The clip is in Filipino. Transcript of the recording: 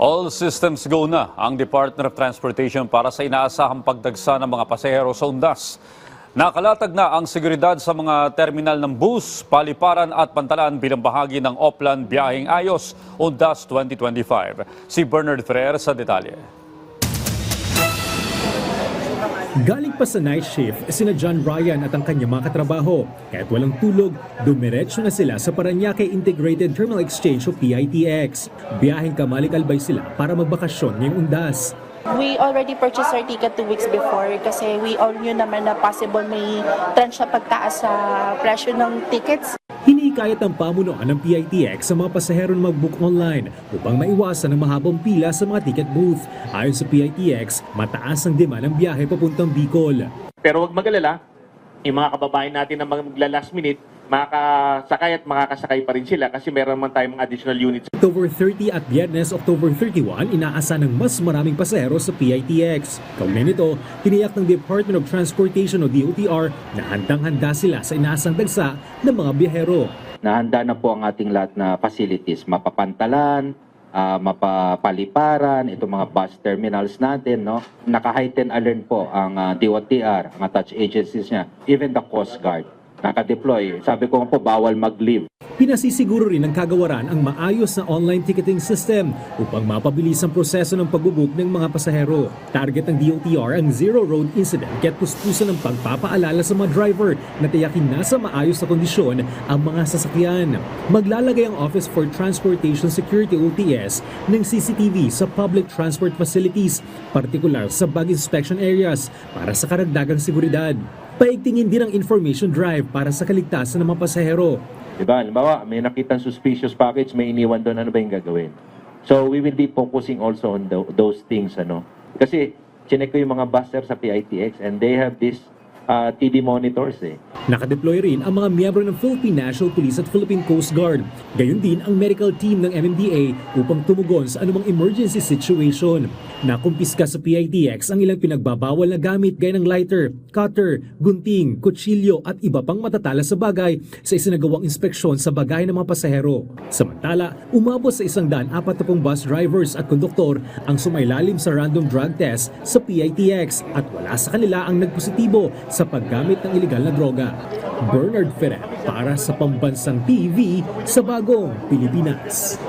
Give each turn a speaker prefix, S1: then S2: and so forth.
S1: All systems go na ang Department of Transportation para sa inaasahang pagdagsa ng mga pasahero sa undas. Nakalatag na ang seguridad sa mga terminal ng bus, paliparan at pantalan bilang bahagi ng Oplan Biyahing Ayos Undas 2025. Si Bernard Ferrer sa detalye.
S2: Galing pa sa night shift, sina John Ryan at ang kanyang mga katrabaho. Kahit walang tulog, dumiretso na sila sa Paranaque Integrated Terminal Exchange o PITX. Biyaheng Kamalik-Albay sila para magbakasyon ngayong undas.
S3: We already purchased our ticket two weeks before kasi we all knew naman na possible may trend siya pagtaas sa presyo ng tickets.
S2: Hinihikayat ng pamunuan ng PITX sa mga pasahero na mag-book online upang maiwasan ang mahabang pila sa mga ticket booth. Ayon sa PITX, mataas ang demand ng biyahe papuntang Bicol.
S4: Pero huwag magalala, yung mga kababayan natin na magla last minute, makakasakay at makakasakay pa rin sila kasi meron naman tayong mga additional units.
S2: October 30 at Biyernes, October 31, inaasa ng mas maraming pasahero sa PITX. Kaugnay nito, tiniyak ng Department of Transportation o DOTR na handang-handa sila sa inaasang dagsa ng mga biyahero.
S5: Nahanda na po ang ating lahat na facilities, mapapantalan, ah, mapapaliparan, itong mga bus terminals natin, no? Naka-heighten alert po ang ah, DOTR, ang attached agencies niya, even the Coast Guard. Naka-deploy. Sabi ko po, bawal mag-leave.
S2: Pinasisiguro rin ng kagawaran ang maayos na online ticketing system upang mapabilis ang proseso ng pagbubook ng mga pasahero. Target ng DOTR ang Zero Road Incident kaya't puspusan ng pagpapaalala sa mga driver na tiyakin nasa maayos na kondisyon ang mga sasakyan. Maglalagay ang Office for Transportation Security OTS ng CCTV sa public transport facilities, partikular sa bag inspection areas para sa karagdagang seguridad. Paigtingin din ang information drive para sa kaligtasan ng mga pasahero
S5: Diba? Halimbawa, may nakitang suspicious package, may iniwan doon, ano ba yung gagawin? So, we will be focusing also on tho- those things, ano? Kasi, chinek ko yung mga buster sa PITX and they have this uh, TV monitors, eh.
S2: Nakadeploy rin ang mga miyembro ng Philippine National Police at Philippine Coast Guard. Gayon din ang medical team ng MMDA upang tumugon sa anumang emergency situation. Nakumpiska sa PITX ang ilang pinagbabawal na gamit gaya ng lighter, cutter, gunting, kutsilyo at iba pang matatala sa bagay sa isinagawang inspeksyon sa bagay ng mga pasahero. Samantala, umabot sa isang daan apat bus drivers at konduktor ang sumailalim sa random drug test sa PITX at wala sa kanila ang nagpositibo sa paggamit ng ilegal na droga. Bernard Ferrer para sa Pambansang TV sa Bagong Pilipinas.